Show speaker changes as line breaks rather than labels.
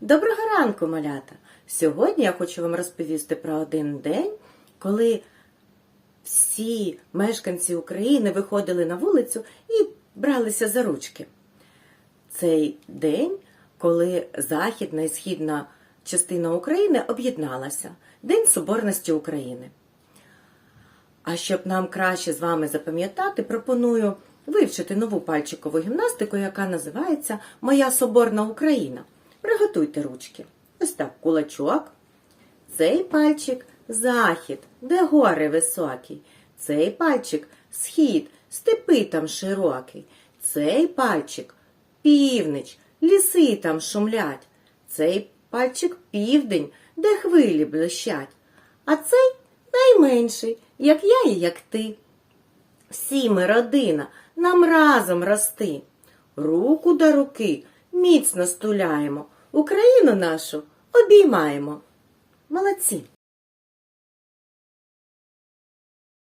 Доброго ранку, малята! Сьогодні я хочу вам розповісти про один день, коли всі мешканці України виходили на вулицю і бралися за ручки. Цей день, коли західна і східна частина України об'єдналася День Соборності України. А щоб нам краще з вами запам'ятати, пропоную вивчити нову пальчикову гімнастику, яка називається Моя Соборна Україна. Приготуйте ручки. Ось так кулачок. Цей пальчик захід, де гори високі. Цей пальчик схід, степи там широкі. Цей пальчик північ, ліси там шумлять. Цей пальчик південь, де хвилі блищать. А цей найменший, як я і як ти. Всі ми родина, нам разом рости. Руку до руки міцно стуляємо, Україну нашу обіймаємо. Молодці!